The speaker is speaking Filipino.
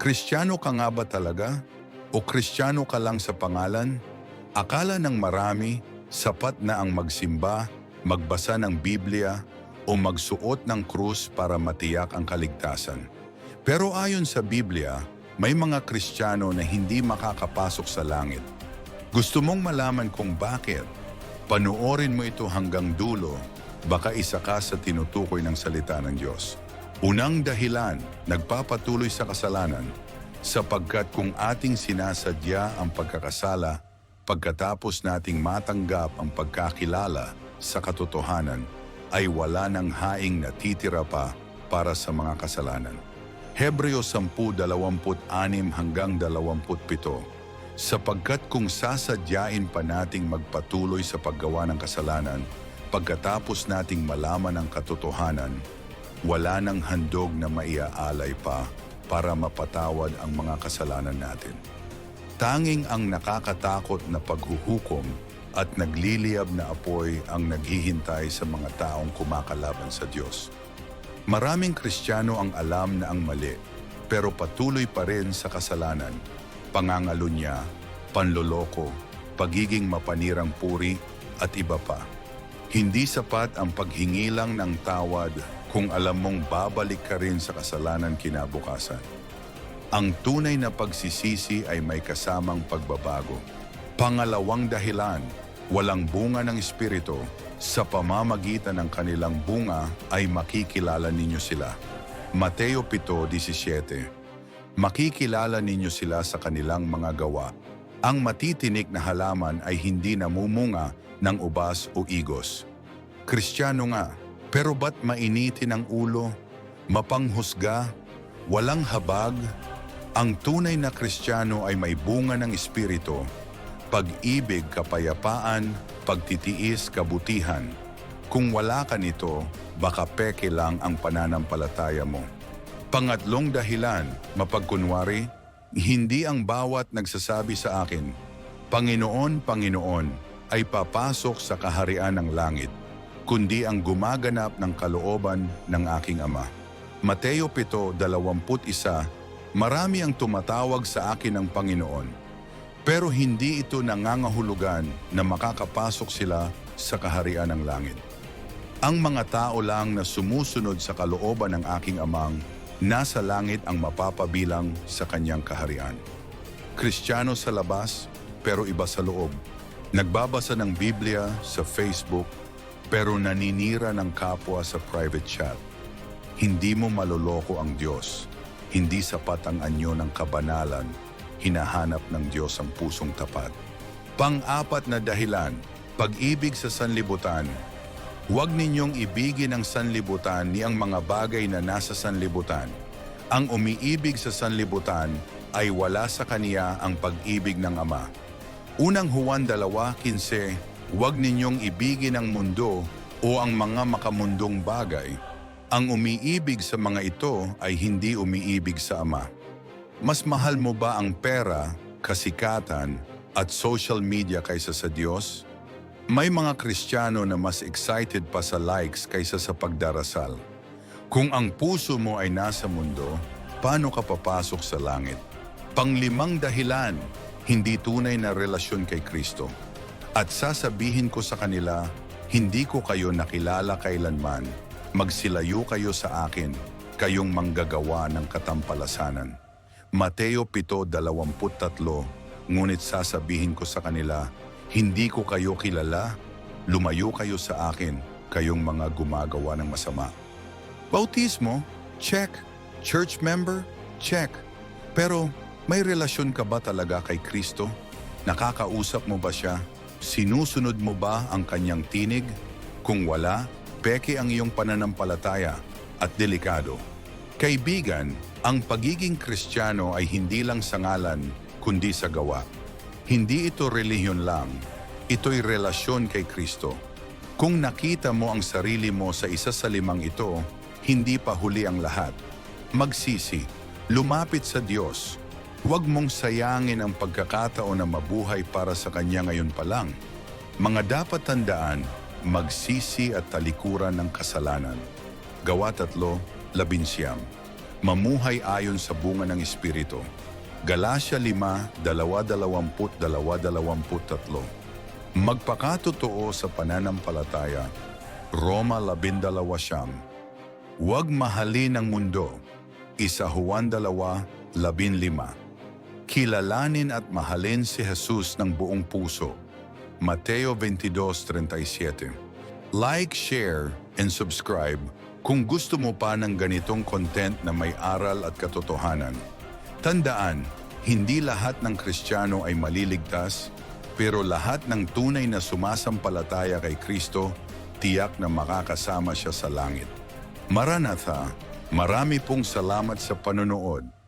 Kristiyano ka nga ba talaga? O Kristiyano ka lang sa pangalan? Akala ng marami, sapat na ang magsimba, magbasa ng Biblia, o magsuot ng krus para matiyak ang kaligtasan. Pero ayon sa Biblia, may mga Kristiyano na hindi makakapasok sa langit. Gusto mong malaman kung bakit? Panuorin mo ito hanggang dulo, baka isa ka sa tinutukoy ng salita ng Diyos. Unang dahilan, nagpapatuloy sa kasalanan, sapagkat kung ating sinasadya ang pagkakasala, pagkatapos nating matanggap ang pagkakilala sa katotohanan, ay wala ng haing natitira pa para sa mga kasalanan. Hebreo 10.26 hanggang 27 sapagkat kung sasadyain pa nating magpatuloy sa paggawa ng kasalanan, pagkatapos nating malaman ang katotohanan, wala nang handog na maiaalay pa para mapatawad ang mga kasalanan natin. Tanging ang nakakatakot na paghuhukom at nagliliyab na apoy ang naghihintay sa mga taong kumakalaban sa Diyos. Maraming Kristiyano ang alam na ang mali, pero patuloy pa rin sa kasalanan pangangalunya, panloloko, pagiging mapanirang puri at iba pa. Hindi sapat ang paghingi lang ng tawad kung alam mong babalik ka rin sa kasalanan kinabukasan. Ang tunay na pagsisisi ay may kasamang pagbabago. Pangalawang dahilan, walang bunga ng Espiritu, sa pamamagitan ng kanilang bunga ay makikilala ninyo sila. Mateo 7.17 Makikilala ninyo sila sa kanilang mga gawa. Ang matitinik na halaman ay hindi namumunga ng ubas o igos. Kristiyano nga, pero ba't mainitin ang ulo? Mapanghusga? Walang habag? Ang tunay na Kristiyano ay may bunga ng Espiritu, pag-ibig, kapayapaan, pagtitiis, kabutihan. Kung wala ka nito, baka peke lang ang pananampalataya mo. Pangatlong dahilan, mapagkunwari, hindi ang bawat nagsasabi sa akin, Panginoon, Panginoon, ay papasok sa kaharian ng langit, kundi ang gumaganap ng kalooban ng aking Ama. Mateo 7.21 Marami ang tumatawag sa akin ng Panginoon, pero hindi ito nangangahulugan na makakapasok sila sa kaharian ng langit. Ang mga tao lang na sumusunod sa kalooban ng aking amang nasa langit ang mapapabilang sa kanyang kaharian. Kristiyano sa labas, pero iba sa loob. Nagbabasa ng Biblia sa Facebook, pero naninira ng kapwa sa private chat. Hindi mo maloloko ang Diyos. Hindi sapat ang anyo ng kabanalan. Hinahanap ng Diyos ang pusong tapat. Pang-apat na dahilan, pag-ibig sa sanlibutan. Huwag ninyong ibigin ang sanlibutan ni ang mga bagay na nasa sanlibutan. Ang umiibig sa sanlibutan ay wala sa kaniya ang pag-ibig ng Ama. Unang Juan 2.15, Huwag ninyong ibigin ang mundo o ang mga makamundong bagay. Ang umiibig sa mga ito ay hindi umiibig sa Ama. Mas mahal mo ba ang pera, kasikatan, at social media kaysa sa Diyos? May mga Kristiyano na mas excited pa sa likes kaysa sa pagdarasal. Kung ang puso mo ay nasa mundo, paano ka papasok sa langit? Panglimang dahilan, hindi tunay na relasyon kay Kristo. At sasabihin ko sa kanila, hindi ko kayo nakilala kailanman. Magsilayo kayo sa akin, kayong manggagawa ng katampalasanan. Mateo 7.23 Ngunit sasabihin ko sa kanila, hindi ko kayo kilala, lumayo kayo sa akin, kayong mga gumagawa ng masama. Bautismo? Check. Church member? Check. Pero may relasyon ka ba talaga kay Kristo? Nakakausap mo ba siya? Sinusunod mo ba ang kanyang tinig? Kung wala, peke ang iyong pananampalataya at delikado. Kaibigan, ang pagiging Kristiyano ay hindi lang sa ngalan, kundi sa gawa. Hindi ito relihiyon lang, ito'y relasyon kay Kristo. Kung nakita mo ang sarili mo sa isa sa limang ito, hindi pa huli ang lahat. Magsisi, lumapit sa Diyos. Huwag mong sayangin ang pagkakataon na mabuhay para sa Kanya ngayon pa lang. Mga dapat tandaan, magsisi at talikuran ng kasalanan. Gawa tatlo, labinsyam. Mamuhay ayon sa bunga ng Espiritu. Galacia 5, 22-23 Magpakatotoo sa pananampalataya. Roma 12 siyam. Huwag mahalin ang mundo. Isa Juan 2, 15 Kilalanin at mahalin si Jesus ng buong puso. Mateo 22.37 Like, share, and subscribe kung gusto mo pa ng ganitong content na may aral at katotohanan. Tandaan, hindi lahat ng Kristiyano ay maliligtas, pero lahat ng tunay na sumasampalataya kay Kristo, tiyak na makakasama siya sa langit. Maranatha, marami pong salamat sa panonood.